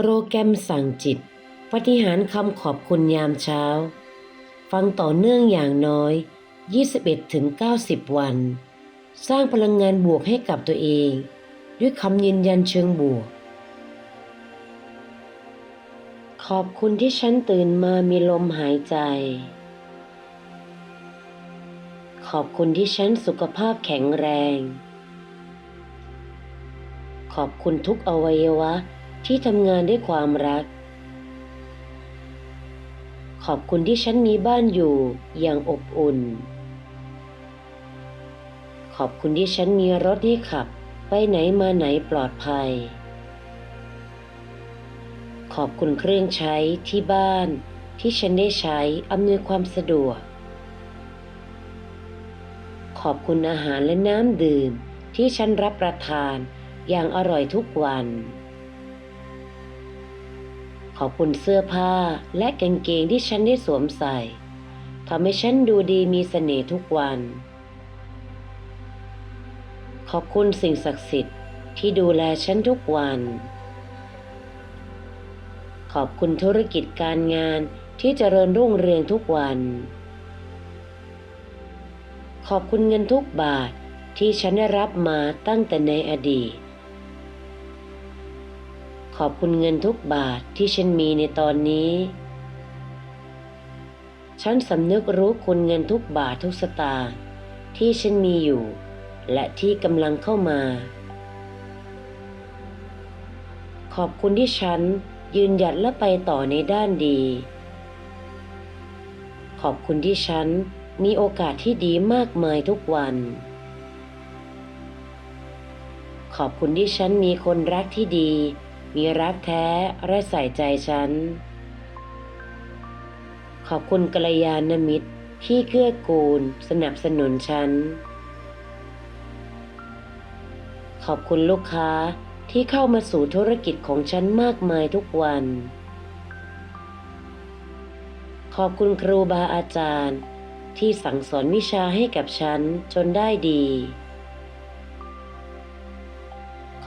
โปรแกรมสั่งจิต ปฏิหารคำขอบคุณยามเช้า ฟังต่อเนื่องอย่างน้อย 21-90 วัน สร้างพลังงานบวกให้กับตัวเอง ด้วยคำยืนยันเชิงบวก ขอบคุณที่ฉันตื่นมามีลมหายใจ ขอบคุณที่ฉันสุขภาพแข็งแรง ขอบคุณทุกอวัยวะ ที่ทำงานด้วยความรัก ขอบคุณที่ฉันมีบ้านอยู่อย่างอบอุ่น ขอบคุณที่ฉันมีรถให้ขับไปไหนมาไหนปลอดภัย ขอบคุณเครื่องใช้ที่บ้านที่ฉันได้ใช้อำนวยความสะดวก ขอบคุณอาหารและน้ำดื่มที่ฉันรับประทานอย่างอร่อยทุกวัน ขอบคุณเสื้อผ้าและกางเกงที่ฉันได้สวมใส่ทำให้ฉันดูดีมีเสน่ห์ทุกวัน ขอบคุณสิ่งศักดิ์สิทธิ์ที่ดูแลฉันทุกวัน ขอบคุณธุรกิจการงานที่เจริญรุ่งเรืองทุกวัน ขอบคุณเงินทุกบาทที่ฉันได้รับมาตั้งแต่ในอดีต ขอบคุณเงินทุกบาทที่ฉันมีในตอนนี้ ฉันสำนึกรู้คุณเงินทุกบาททุกสตางค์ที่ฉันมีอยู่ และที่กำลังเข้ามา ขอบคุณที่ฉันยืนหยัดและไปต่อในด้านดี ขอบคุณที่ฉันมีโอกาสที่ดีมากมายทุกวัน ขอบคุณที่ฉันมีคนรักที่ดี มีรักแท้และใส่ใจฉัน ขอบคุณกัลยาณมิตรที่เกื้อกูลสนับสนุนฉัน ขอบคุณลูกค้าที่เข้ามาสู่ธุรกิจของฉันมากมายทุกวัน ขอบคุณครูบาอาจารย์ที่สั่งสอนวิชาให้กับฉันจนได้ดี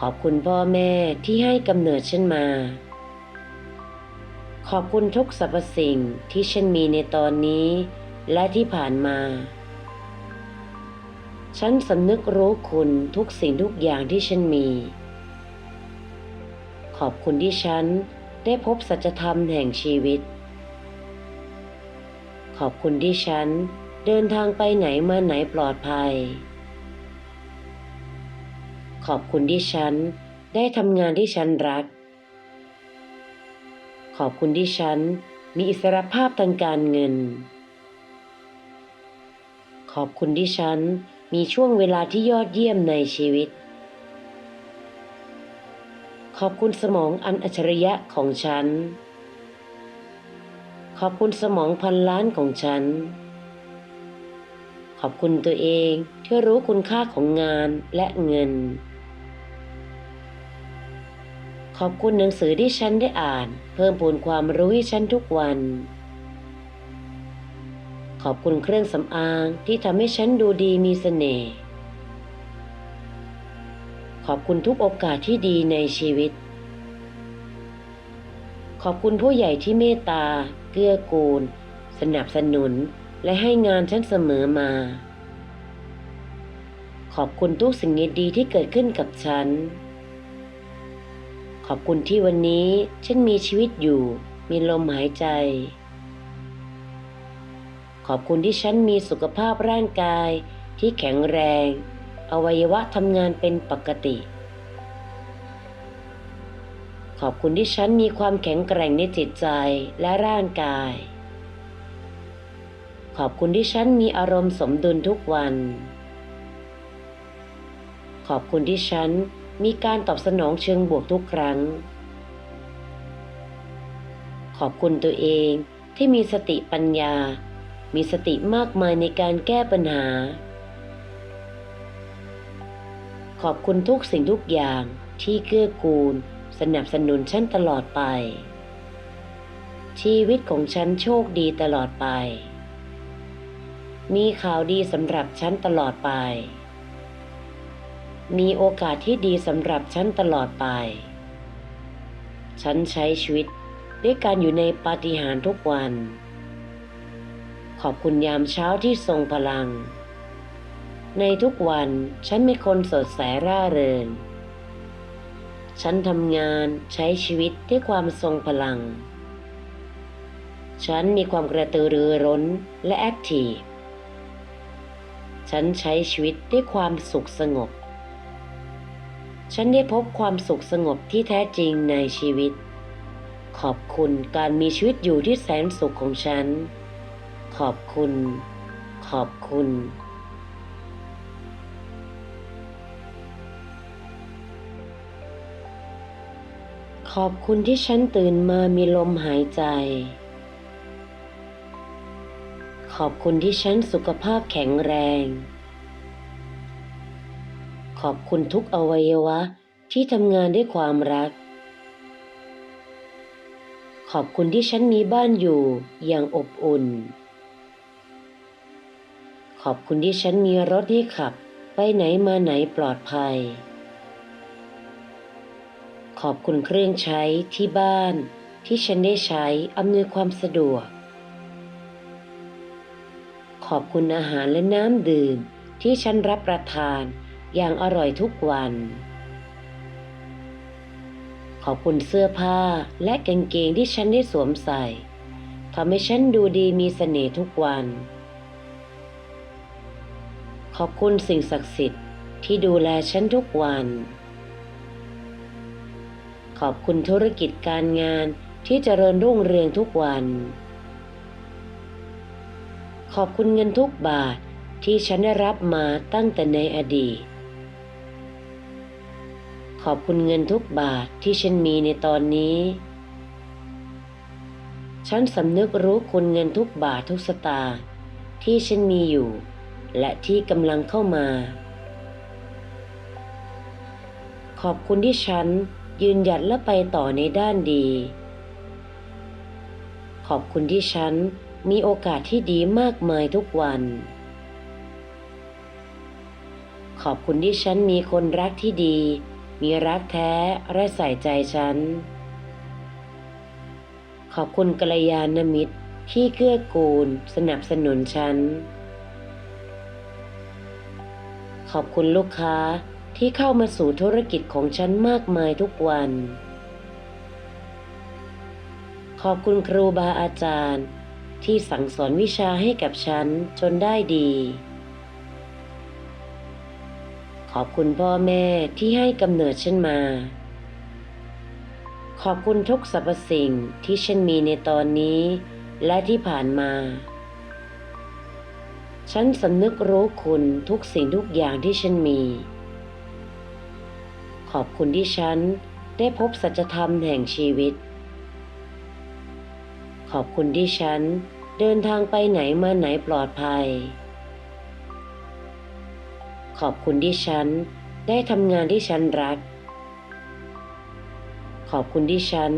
ขอบคุณพ่อแม่ที่ให้กำเนิดฉันมา ขอบคุณทุกสรรพสิ่งที่ฉันมีในตอนนี้และที่ผ่านมา ฉันสำนึกรู้คุณทุกสิ่งทุกอย่างที่ฉันมี ขอบคุณที่ฉันได้พบสัจธรรมแห่งชีวิต ขอบคุณที่ฉันเดินทางไปไหนมาไหนปลอดภัย ขอบคุณที่ฉันได้ทำงานที่ฉันรัก ขอบคุณที่ฉันมีอิสรภาพทางการเงิน ขอบคุณที่ฉันมีช่วงเวลาที่ยอดเยี่ยมในชีวิต ขอบคุณสมองอันอัจฉริยะของฉัน ขอบคุณสมองพันล้านของฉัน ขอบคุณตัวเองที่รู้คุณค่าของงานและเงิน ขอบคุณหนังสือที่ฉันได้อ่าน เพิ่มพูนความรู้ให้ฉันทุกวัน ขอบคุณเครื่องสำอางที่ทำให้ฉันดูดีมีเสน่ห์ ขอบคุณทุกโอกาสที่ดีในชีวิต ขอบคุณผู้ใหญ่ที่เมตตา เกื้อกูล สนับสนุน และให้งานฉันเสมอมา ขอบคุณทุกสิ่งดีที่เกิดขึ้นกับฉัน อบคุณที่วันนี้ฉันมีชีวิตอยู่ มีลมหายใจ ขอบคุณที่ฉันมีสุขภาพร่างกายที่แข็งแรง อวัยวะทำงานเป็นปกติ ขอบคุณที่ฉันมีความแข็งแกร่งในจิตใจและร่างกาย ขอบคุณที่ฉันมีอารมณ์สมดุลทุกวัน ขอบคุณที่ฉัน มีการตอบสนองเชิงบวกทุกครั้ง ขอบคุณตัวเองที่มีสติปัญญา มีสติมากมายในการแก้ปัญหา ขอบคุณทุกสิ่งทุกอย่างที่เกื้อกูล สนับสนุนฉันตลอดไป ชีวิตของฉันโชคดีตลอดไป มีข่าวดีสำหรับฉันตลอดไป มีโอกาสที่ดีสำหรับฉันตลอดไป ฉันใช้ชีวิตด้วยการอยู่ในปาฏิหาริย์ทุกวัน ขอบคุณยามเช้าที่ทรงพลัง ในทุกวันฉันเป็นคนสดใสร่าเริง ฉันทำงานใช้ชีวิตด้วยความทรงพลัง ฉันมีความกระตือรือร้นและแอคทีฟ ฉันใช้ชีวิตด้วยความสุขสงบ ฉันได้พบความสุขสงบที่แท้จริงในชีวิต ขอบคุณการมีชีวิตอยู่ที่แสนสุขของฉัน ขอบคุณ ขอบคุณขอบคุณที่ฉันตื่นมามีลมหายใจ ขอบคุณที่ฉันสุขภาพแข็งแรง ขอบคุณทุกอวัยวะที่ทำงานด้วยความรัก ขอบคุณที่ฉันมีบ้านอยู่อย่างอบอุ่น ขอบคุณที่ฉันมีรถให้ขับ ไปไหนมาไหนปลอดภัย ขอบคุณเครื่องใช้ที่บ้าน ที่ฉันได้ใช้อำนวยความสะดวก ขอบคุณอาหารและน้ำดื่มที่ฉันรับประทาน อย่างอร่อยทุกวัน ขอบคุณเสื้อผ้าและกางเกงที่ฉันได้สวมใส่ทำให้ฉันดูดีมีเสน่ห์ทุกวัน ขอบคุณสิ่งศักดิ์สิทธิ์ที่ดูแลฉันทุกวัน ขอบคุณธุรกิจการงานที่เจริญรุ่งเรืองทุกวัน ขอบคุณเงินทุกบาทที่ฉันได้รับมาตั้งแต่ในอดีต ขอบคุณเงินทุกบาทที่ฉันมีในตอนนี้ ฉันสำนึกรู้คุณเงินทุกบาททุกสตางค์ที่ฉันมีอยู่ และที่กำลังเข้ามา ขอบคุณที่ฉันยืนหยัดและไปต่อในด้านดี ขอบคุณที่ฉันมีโอกาสที่ดีมากมายทุกวัน ขอบคุณที่ฉันมีคนรักที่ดี มีรักแท้และใส่ใจฉัน ขอบคุณกัลยาณมิตรที่เกื้อกูลสนับสนุนฉัน ขอบคุณลูกค้าที่เข้ามาสู่ธุรกิจของฉันมากมายทุกวัน ขอบคุณครูบาอาจารย์ที่สั่งสอนวิชาให้กับฉันจนได้ดี ขอบคุณพ่อแม่ที่ให้กำเนิดฉันมา ขอบคุณทุกสรรพสิ่งที่ฉันมีในตอนนี้และที่ผ่านมา ฉันสำนึกรู้คุณทุกสิ่งทุกอย่างที่ฉันมี ขอบคุณที่ฉันได้พบสัจธรรมแห่งชีวิต ขอบคุณที่ฉันเดินทางไปไหนมาไหนปลอดภัย ขอบคุณที่ฉันได้ทำงานที่ฉันรัก ขอบคุณที่ฉัน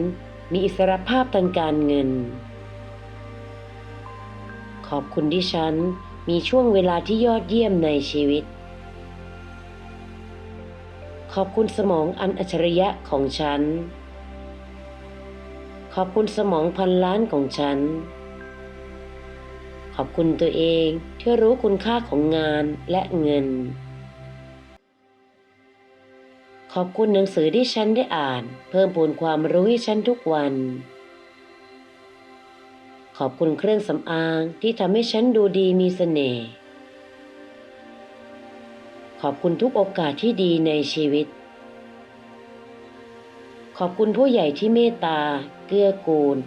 มีอิสรภาพทางการเงิน ขอบคุณที่ฉันมีช่วงเวลาที่ยอดเยี่ยมในชีวิต ขอบคุณสมองอันอัจฉริยะของฉัน ขอบคุณสมองพันล้านของฉัน ขอบคุณตัวเองที่รู้คุณค่าของงานและเงิน ขอบคุณหนังสือที่ฉันได้อ่าน เพิ่มพูนความรู้ให้ฉันทุกวัน ขอบคุณเครื่องสำอางที่ทำให้ฉันดูดีมีเสน่ห์ ขอบคุณทุกโอกาสที่ดีในชีวิต ขอบคุณผู้ใหญ่ที่เมตตา เกื้อกูล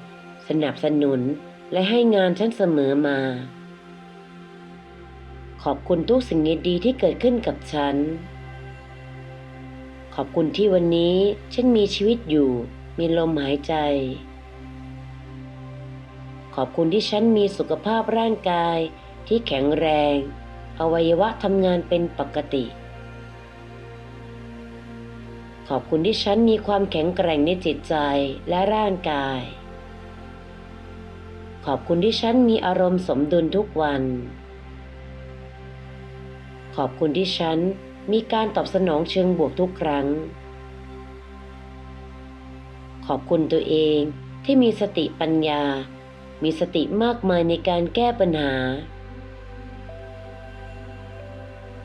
สนับสนุน และให้งานฉันเสมอมา ขอบคุณทุกสิ่งดีๆที่เกิดขึ้นกับฉัน ขอบคุณที่วันนี้ฉันมีชีวิตอยู่ มีลมหายใจ ขอบคุณที่ฉันมีสุขภาพร่างกายที่แข็งแรง อวัยวะทำงานเป็นปกติ ขอบคุณที่ฉันมีความแข็งแกร่งในจิตใจและร่างกาย ขอบคุณที่ฉันมีอารมณ์สมดุลทุกวัน ขอบคุณที่ฉัน มีการตอบสนองเชิงบวกทุกครั้ง ขอบคุณตัวเองที่มีสติปัญญา มีสติมากมายในการแก้ปัญหา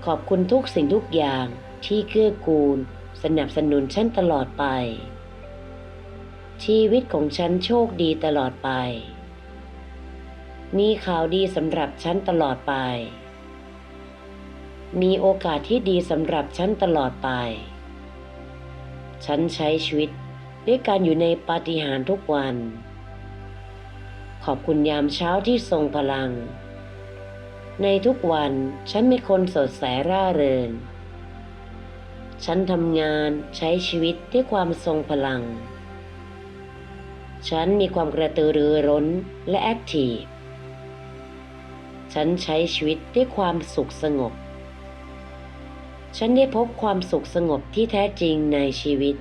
ขอบคุณทุกสิ่งทุกอย่างที่เกื้อกูล สนับสนุนฉันตลอดไป ชีวิตของฉันโชคดีตลอดไป มีข่าวดีสำหรับฉันตลอดไป มีโอกาสที่ดีสำหรับฉันตลอดไป ฉันใช้ชีวิตด้วยการอยู่ในปาฏิหาริย์ทุกวัน ขอบคุณยามเช้าที่ทรงพลัง ในทุกวันฉันเป็นคนสดใสร่าเริง ฉันทำงานใช้ชีวิตด้วยความทรงพลัง ฉันมีความกระตือรือร้นและแอคทีฟ ฉันใช้ชีวิตด้วยความสุขสงบ ฉันได้พบความสุขสงบที่แท้จริงในชีวิต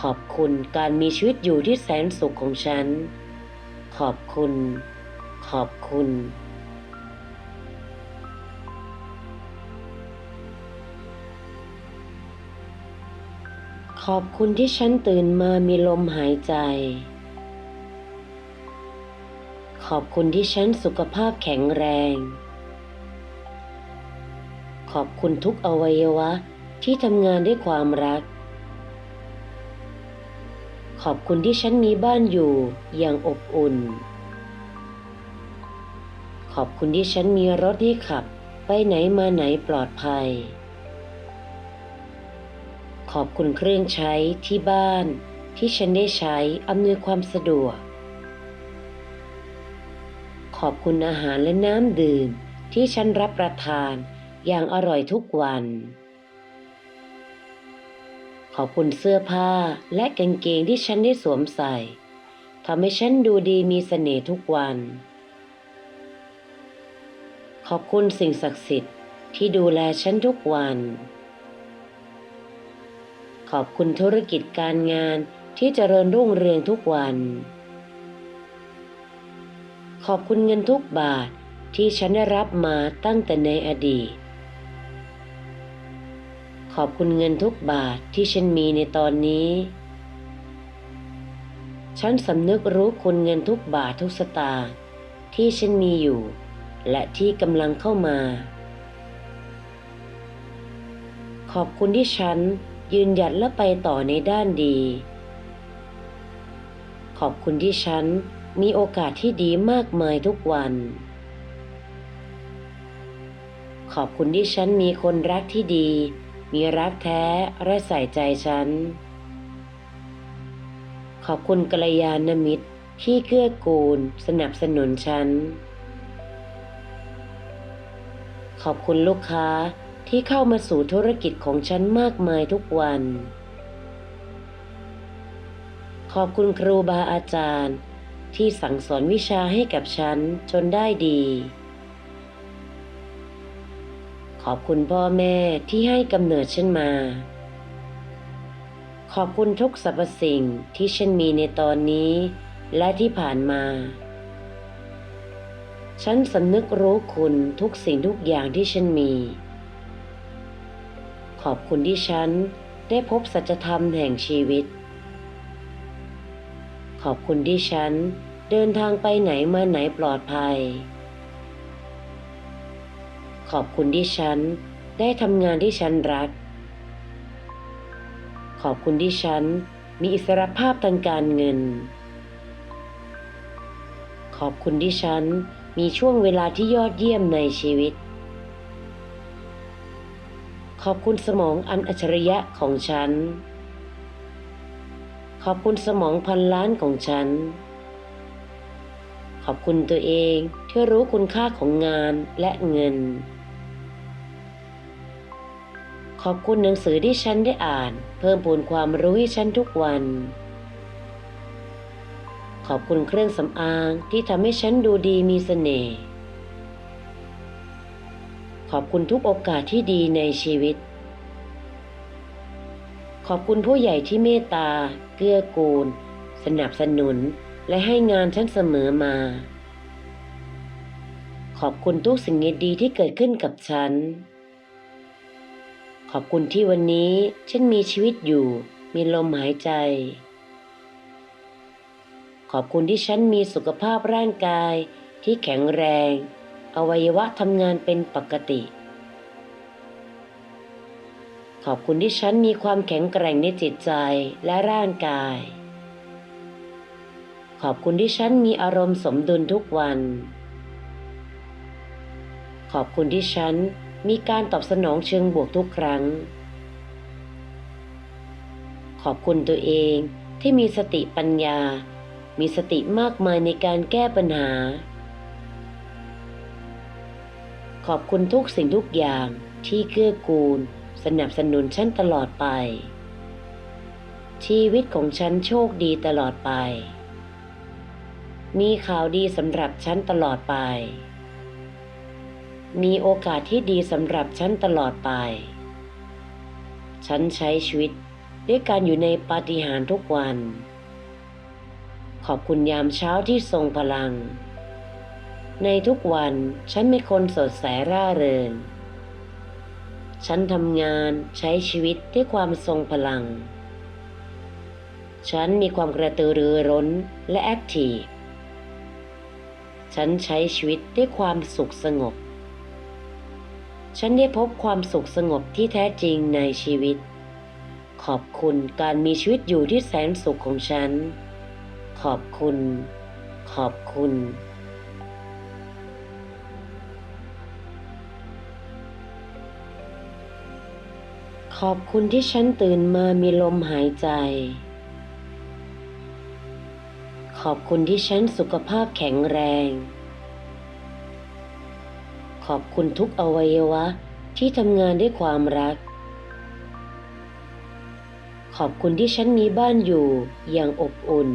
ขอบคุณการมีชีวิตอยู่ที่แสนสุขของฉัน ขอบคุณ ขอบคุณขอบคุณที่ฉันตื่นมามีลมหายใจ ขอบคุณที่ฉันสุขภาพแข็งแรง ขอบคุณทุกอวัยวะที่ทำงานด้วยความรัก ขอบคุณที่ฉันมีบ้านอยู่อย่างอบอุ่น ขอบคุณที่ฉันมีรถให้ขับไปไหนมาไหนปลอดภัย ขอบคุณเครื่องใช้ที่บ้านที่ฉันได้ใช้อำนวยความสะดวก ขอบคุณอาหารและน้ำดื่มที่ฉันรับประทาน อย่างอร่อยทุกวัน ขอบคุณเสื้อผ้าและกางเกงที่ฉันได้สวมใส่ทำให้ฉันดูดีมีเสน่ห์ทุกวัน ขอบคุณสิ่งศักดิ์สิทธิ์ที่ดูแลฉันทุกวัน ขอบคุณธุรกิจการงานที่เจริญรุ่งเรืองทุกวัน ขอบคุณเงินทุกบาทที่ฉันได้รับมาตั้งแต่ในอดีต อบคุณเงินทุกบาทที่ฉันมีในตอนนี้ ฉันสำนึกรู้คุณเงินทุกบาททุกสตางค์ที่ฉันมีอยู่ และที่กำลังเข้ามา ขอบคุณที่ฉันยืนหยัดและไปต่อในด้านดี ขอบคุณที่ฉันมีโอกาสที่ดีมากมายทุกวัน ขอบคุณที่ฉันมีคนรักที่ดี มีรักแท้และใส่ใจฉัน ขอบคุณกัลยาณมิตรที่เกื้อกูลสนับสนุนฉัน ขอบคุณลูกค้าที่เข้ามาสู่ธุรกิจของฉันมากมายทุกวัน ขอบคุณครูบาอาจารย์ที่สั่งสอนวิชาให้กับฉันจนได้ดี อบคุณพ่อแม่ที่ให้กำเนิดฉันมา ขอบคุณทุกสรรพสิ่งที่ฉันมีในตอนนี้และที่ผ่านมา ฉันสำนึกรู้คุณทุกสิ่งทุกอย่างที่ฉันมี ขอบคุณที่ฉันได้พบสัจธรรมแห่งชีวิต ขอบคุณที่ฉันเดินทางไปไหนมาไหนปลอดภัย ขอบคุณที่ฉันได้ทำงานที่ฉันรัก ขอบคุณที่ฉันมีอิสรภาพทางการเงิน ขอบคุณที่ฉันมีช่วงเวลาที่ยอดเยี่ยมในชีวิต ขอบคุณสมองอันอัจฉริยะของฉัน ขอบคุณสมองพันล้านของฉัน ขอบคุณตัวเองที่รู้คุณค่าของงานและเงิน อบคุณหนังสือที่ฉันได้อ่าน เพิ่มพูนความรู้ให้ฉันทุกวัน ขอบคุณเครื่องสำอางที่ทำให้ฉันดูดีมีเสน่ห์ ขอบคุณทุกโอกาสที่ดีในชีวิต ขอบคุณผู้ใหญ่ที่เมตตา เกื้อกูล สนับสนุน และให้งานฉันเสมอมา ขอบคุณทุกสิ่งดีๆที่เกิดขึ้นกับฉัน ขอบคุณที่วันนี้ฉันมีชีวิตอยู่ มีลมหายใจ ขอบคุณที่ฉันมีสุขภาพร่างกายที่แข็งแรง อวัยวะทำงานเป็นปกติ ขอบคุณที่ฉันมีความแข็งแกร่งในจิตใจและร่างกาย ขอบคุณที่ฉันมีอารมณ์สมดุลทุกวัน ขอบคุณที่ฉัน มีการตอบสนองเชิงบวกทุกครั้ง ขอบคุณตัวเองที่มีสติปัญญา มีสติมากมายในการแก้ปัญหา ขอบคุณทุกสิ่งทุกอย่างที่เกื้อกูล สนับสนุนฉันตลอดไป ชีวิตของฉันโชคดีตลอดไป มีข่าวดีสำหรับฉันตลอดไป มีโอกาสที่ดีสำหรับฉันตลอดไป ฉันใช้ชีวิตด้วยการอยู่ในปาฏิหาริย์ทุกวัน ขอบคุณยามเช้าที่ทรงพลัง ในทุกวันฉันเป็นคนสดใสร่าเริง ฉันทำงานใช้ชีวิตด้วยความทรงพลัง ฉันมีความกระตือรือร้นและแอคทีฟ ฉันใช้ชีวิตด้วยความสุขสงบ ฉันได้พบความสุขสงบที่แท้จริงในชีวิต ขอบคุณการมีชีวิตอยู่ที่แสนสุขของฉัน ขอบคุณ ขอบคุณ ขอบคุณที่ฉันตื่นมามีลมหายใจ ขอบคุณที่ฉันสุขภาพแข็งแรง ขอบคุณทุกอวัยวะที่ทำงานด้วยความรัก ขอบคุณที่ฉันมีบ้านอยู่อย่างอบอุ่น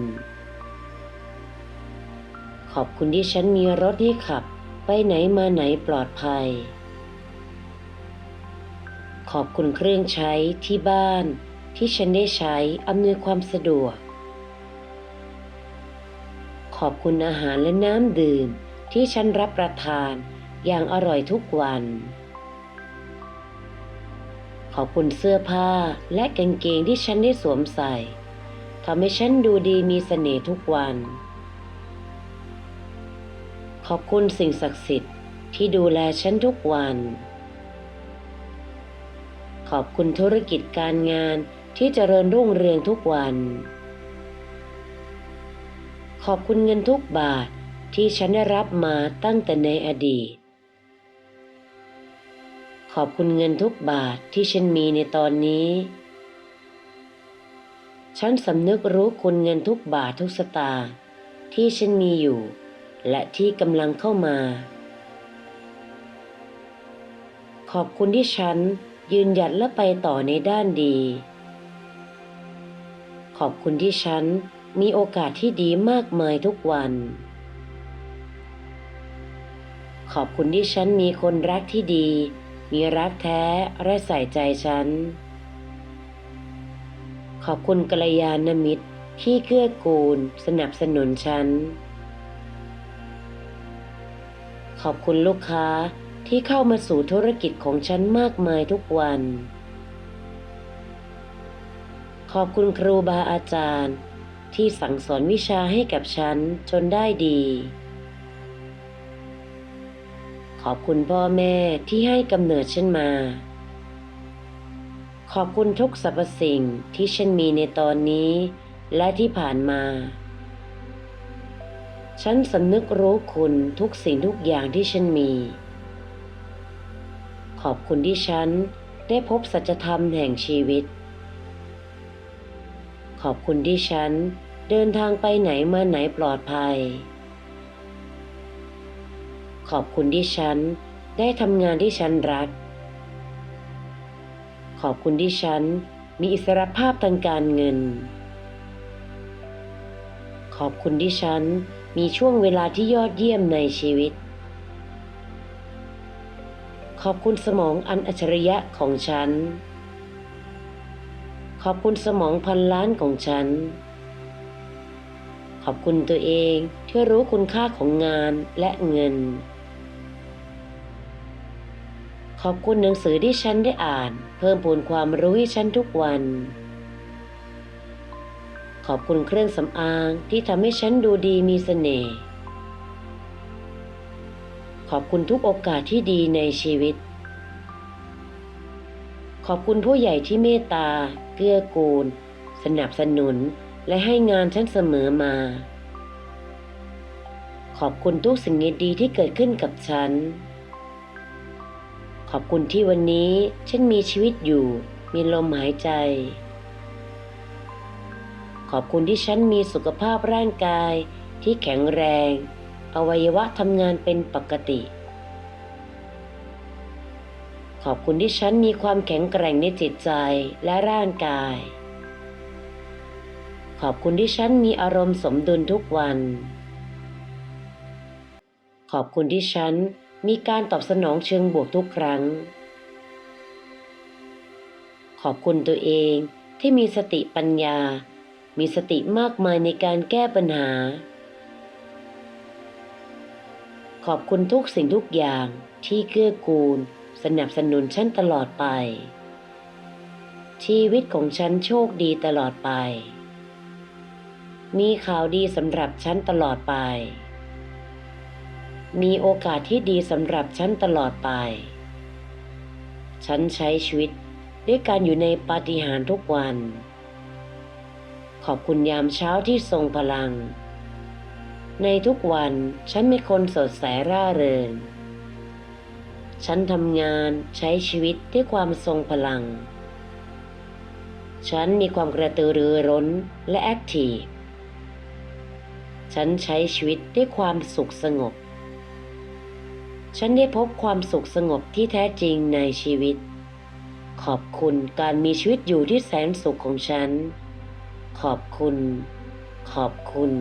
ขอบคุณที่ฉันมีรถที่ขับไปไหนมาไหนปลอดภัย ขอบคุณเครื่องใช้ที่บ้านที่ฉันได้ใช้อำนวยความสะดวก ขอบคุณอาหารและน้ำดื่มที่ฉันรับประทาน อย่างอร่อยทุกวัน ขอบคุณเสื้อผ้าและกางเกงที่ฉันได้สวมใส่ทำให้ฉันดูดีมีเสน่ห์ทุกวัน ขอบคุณสิ่งศักดิ์สิทธิ์ที่ดูแลฉันทุกวัน ขอบคุณธุรกิจการงานที่เจริญรุ่งเรืองทุกวัน ขอบคุณเงินทุกบาทที่ฉันได้รับมาตั้งแต่ในอดีต ขอบคุณเงินทุกบาทที่ฉันมีในตอนนี้ ฉันสำนึกรู้คุณเงินทุกบาททุกสตางค์ที่ฉันมีอยู่ และที่กำลังเข้ามา ขอบคุณที่ฉันยืนหยัดและไปต่อในด้านดี ขอบคุณที่ฉันมีโอกาสที่ดีมากมายทุกวัน ขอบคุณที่ฉันมีคนรักที่ดี มีรักแท้และใส่ใจฉัน ขอบคุณกัลยาณมิตรที่เกื้อกูลสนับสนุนฉัน ขอบคุณลูกค้าที่เข้ามาสู่ธุรกิจของฉันมากมายทุกวัน ขอบคุณครูบาอาจารย์ที่สั่งสอนวิชาให้กับฉันจนได้ดี ขอบคุณพ่อแม่ที่ให้กำเนิดฉันมา ขอบคุณทุกสรรพสิ่งที่ฉันมีในตอนนี้ และที่ผ่านมา ฉันสำนึกรู้คุณทุกสิ่งทุกอย่างที่ฉันมี ขอบคุณที่ฉันได้พบสัจธรรมแห่งชีวิต ขอบคุณที่ฉันเดินทางไปไหนมาไหนปลอดภัย ขอบคุณที่ฉันได้ทำงานที่ฉันรัก ขอบคุณที่ฉันมีอิสรภาพทางการเงิน ขอบคุณที่ฉันมีช่วงเวลาที่ยอดเยี่ยมในชีวิต ขอบคุณสมองอันอัจฉริยะของฉัน ขอบคุณสมองพันล้านของฉัน ขอบคุณตัวเองที่รู้คุณค่าของงานและเงิน ขอบคุณหนังสือที่ฉันได้อ่าน เพิ่มพูนความรู้ให้ฉันทุกวัน ขอบคุณเครื่องสำอางที่ทำให้ฉันดูดีมีเสน่ห์ ขอบคุณทุกโอกาสที่ดีในชีวิต ขอบคุณผู้ใหญ่ที่เมตตา เกื้อกูล สนับสนุนและให้งานฉันเสมอมา ขอบคุณทุกสิ่งดีๆที่เกิดขึ้นกับฉัน ขอบคุณที่วันนี้ ฉันมีชีวิตอยู่ มีลมหายใจ ขอบคุณที่ฉันมีสุขภาพร่างกายที่แข็งแรง อวัยวะทำงานเป็นปกติ ขอบคุณที่ฉันมีความแข็งแกร่งในจิตใจและร่างกาย ขอบคุณที่ฉันมีอารมณ์สมดุลทุกวัน ขอบคุณที่ฉัน มีการตอบสนองเชิงบวกทุกครั้ง ขอบคุณตัวเองที่มีสติปัญญา มีสติมากมายในการแก้ปัญหา ขอบคุณทุกสิ่งทุกอย่างที่เกื้อกูล สนับสนุนฉันตลอดไป ชีวิตของฉันโชคดีตลอดไป มีข่าวดีสำหรับฉันตลอดไป มีโอกาสที่ดีสำหรับฉันตลอดไป ฉันใช้ชีวิตด้วยการอยู่ในปาฏิหาริย์ทุกวัน ขอบคุณยามเช้าที่ทรงพลัง ในทุกวันฉันเป็นคนสดใสร่าเริง ฉันทำงานใช้ชีวิตด้วยความทรงพลัง ฉันมีความกระตือรือร้นและแอคทีฟ ฉันใช้ชีวิตด้วยความสุขสงบ ฉันได้พบความสุขสงบที่แท้จริงในชีวิต ขอบคุณการมีชีวิตอยู่ที่แสนสุขของฉัน ขอบคุณ ขอบคุณ